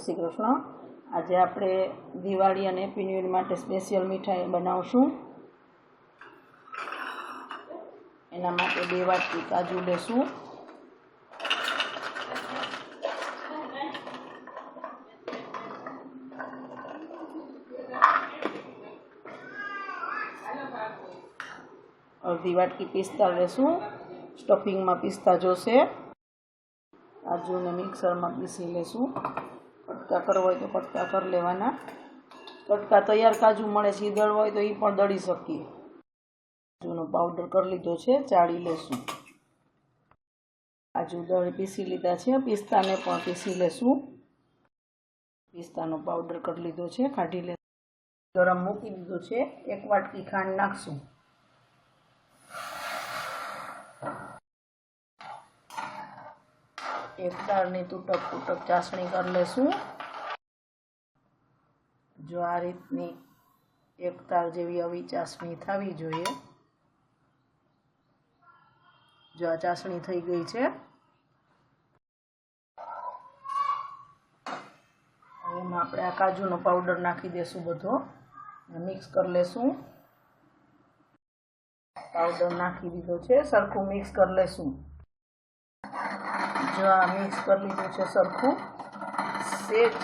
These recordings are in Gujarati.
શ્રી કૃષ્ણ આજે આપણે દિવાળી અને હેપી ન્યૂ માટે સ્પેશિયલ મીઠાઈ બનાવશું. એના માટે બે વાટકી કાજુ લેશું અડધી વાટકી પિસ્તા લેશું સ્ટફિંગમાં પિસ્તા જોશે. કાજુને મિક્સરમાં પીસી લેશું. કટકા કરવા હોય તો કટકા કરી લેવાના. કટકા તૈયાર કાજુ મળે છે દળવા હોય તો એ પણ દળી શકીએ. કાજુનો પાવડર કરી લીધો છે, ચાળી લેશું. કાજુ દળી પીસી લીધા છે, પિસ્તાને પણ પીસી લેશું. પિસ્તાનો પાવડર કરી લીધો છે, કાઢી લેશું. ગરમ મૂકી દીધું છે, એક વાટકી ખાંડ નાખશું. એક દાળની તૂટક તૂટક ચાસણી કરી લેશું. જો આ રીતની એક તાર જેવી આવી ચાસણી થવી જોઈએ. જો આ ચાસણી થઈ ગઈ છે. એમાં આપણે આ કાજુનો પાવડર નાખી દેશું બધો મિક્સ કરી લેશું. પાવડર નાખી દીધો છે, સરખું મિક્સ કરી લેશું. જો આ મિક્સ કરી લીધું છે સરખું. સેટ.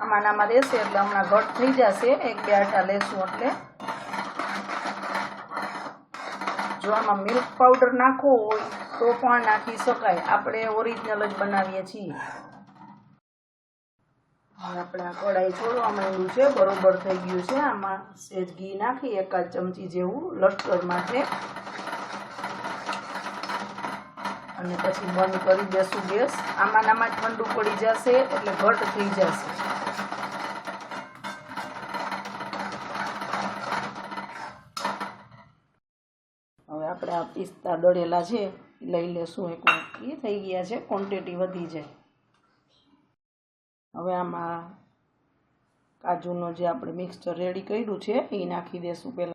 આમાં આમાં રહેશે એટલે હમણાં ઘટ થઈ જશે. એક, બે આટા લેશું એટલે. જો આમાં મિલ્ક પાવડર નાખવો હોય તો પણ નાખી શકાય. આપણે ઓરિજિનલ જ બનાવીએ છીએ. હવે આપણે આ કઢાઈ છોડવા માંડ્યું છે. બરોબર થઈ ગયું છે. આમાં સેજ ઘી નાખી, એકાદ ચમચી જેવું લશ્કર માટે. અને પછી બંધ કરી દેશું ગેસ. આમાં આમાં ઠંડુ પડી જશે એટલે ઘટ થઈ જશે. હવે આપણે આ પિસ્તા દળેલા છે લઈ લેશું એક એ થઈ ગયા છે ક્વોન્ટિટી વધી જાય. હવે આમાં કાજુનો જે આપણે મિક્સચર રેડી કર્યું છે, એ નાખી દેશું. પહેલાં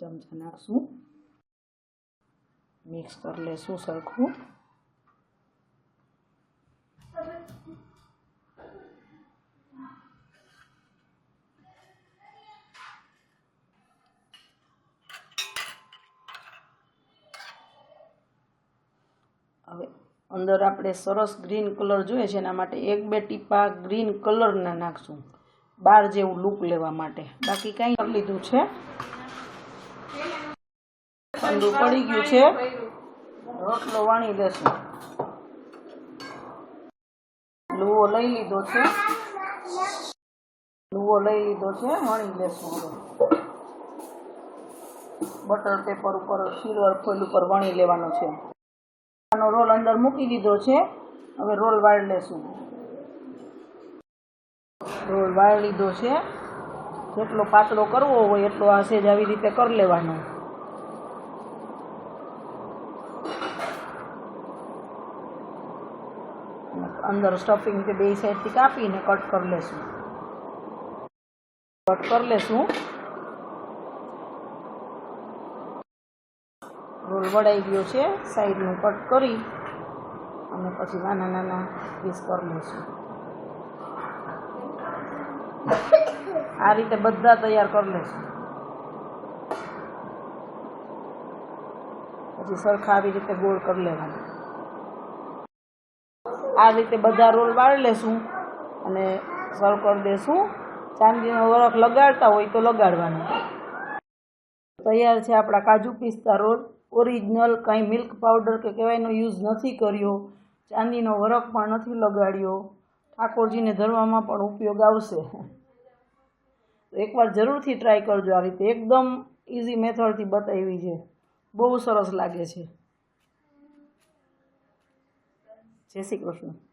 ચમચા નાખશું. મિક્સ કરી લેશું સરખું હવે અંદર આપણે સરસ ગ્રીન કલર જોઈએ છે, એના માટે એક, બે ટીપા ગ્રીન કલરના નાખશું. બાર જેવું લુક લેવા માટે. બાકી કાંઈ લીધું છે. ઠંડુ પડી ગયું છે. રોટલો વણી લેશું. લુવો લઈ લીધો છે. લુવો લઈ લીધો છે વણી લેશું હવે. બટર પેપર ઉપર સિલ્વર ફોઇલ ઉપર વણી લેવાનો છે. આનો રોલ અંદર મૂકી દીધો છે. હવે રોલ વાળી લેશું. રોલ વાળી લીધો છે. જેટલો પાતળો કરવો હોય એટલો આ સેજ આવી રીતે કરી લેવાનો. અંદર સ્ટફિંગ તે બે સાઈડથી કાપીને કટ કરી લેશું. કટ કરી લેશું. રોલ વડાઈ ગયો છે સાઈડનું કટ કરી અને પછી નાના નાના પીસ કરી લેશું. આ રીતે બધા તૈયાર કરી લેશું. પછી સરખા આવી રીતે ગોળ કરી લેવાના. આ રીતે બધા રોલ વાળી લેશું અને સર્વ કરી દેશું. ચાંદીનો વરખ લગાડતા હોય તો લગાડવાનો. તૈયાર છે આપણા કાજુ પિસ્તા રોલ. ઓરિજિનલ કંઈ મિલ્ક પાવડર કે કહેવાયનો યુઝ નથી કર્યો. ચાંદીનો વરખ પણ નથી લગાડ્યો. ઠાકોરજીને ધરવામાં પણ ઉપયોગ આવશે. એકવાર જરૂરથી ટ્રાય કરજો આ રીતે. એકદમ ઇઝી મેથડથી બતાવી છે. બહુ સરસ લાગે છે. જય શ્રી કૃષ્ણ.